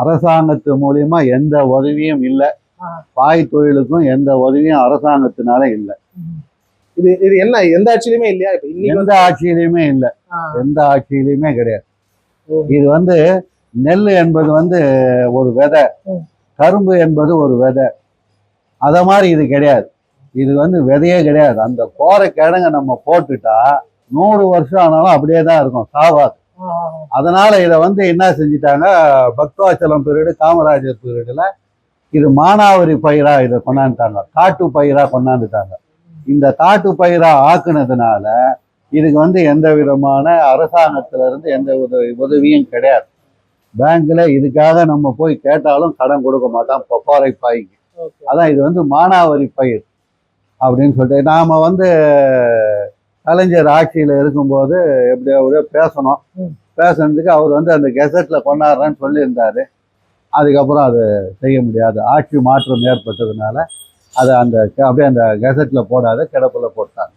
அரசாங்கத்து மூலியமா எந்த உதவியும் இல்லை. பாய் தொழிலுக்கும் எந்த உதவியும் அரசாங்கத்தினால இல்லை. இது இது என்ன எந்த ஆட்சியிலுமே இல்லையா? எந்த வந்து ஆட்சியிலையுமே இல்லை. எந்த ஆட்சியிலையுமே கிடையாது. இது வந்து நெல் என்பது வந்து ஒரு விதை. கரும்பு என்பது ஒரு விதை. அத மாதிரி இது கிடையாது. இது வந்து விதையே கிடையாது. அந்த போற கிழங்க நம்ம போட்டுட்டா நூறு வருஷம் ஆனாலும் அப்படியே தான் இருக்கும். சாவாது. அதனால இதை வந்து என்ன செஞ்சிட்டாங்க பக்தவாச்சலம் பீரியடு காமராஜர் பீரியடில் இது மானாவரி பயிரா இதை கொண்டாந்துட்டாங்க. காட்டு பயிரா கொண்டாந்துட்டாங்க. இந்த காட்டு பயிரா ஆக்குனதுனால இதுக்கு வந்து எந்த விதமான அரசாங்கத்துல இருந்து எந்த உதவி உதவியும் கிடையாது. பேங்க்ல இதுக்காக நம்ம போய் கேட்டாலும் கடன் கொடுக்க மாட்டான் பப்பாறை பாய்க்கு. அதான் இது வந்து மானாவரி பயிர் அப்படின்னு சொல்லிட்டு நாம வந்து கலைஞர் ஆட்சியில இருக்கும்போது எப்படி எப்படியோ பேசணும். ம். பேசுனதுக்கு அவர் வந்து அந்த கெசட்ல கொண்டாடுறேன்னு சொல்லியிருந்தாரு. அதுக்கப்புறம் அது செய்ய முடியாது. ஆட்சி மாற்றம் ஏற்பட்டதுனால அதை அந்த அப்படியே அந்த கெசட்ல போடாத கிடப்புல போட்டாங்க.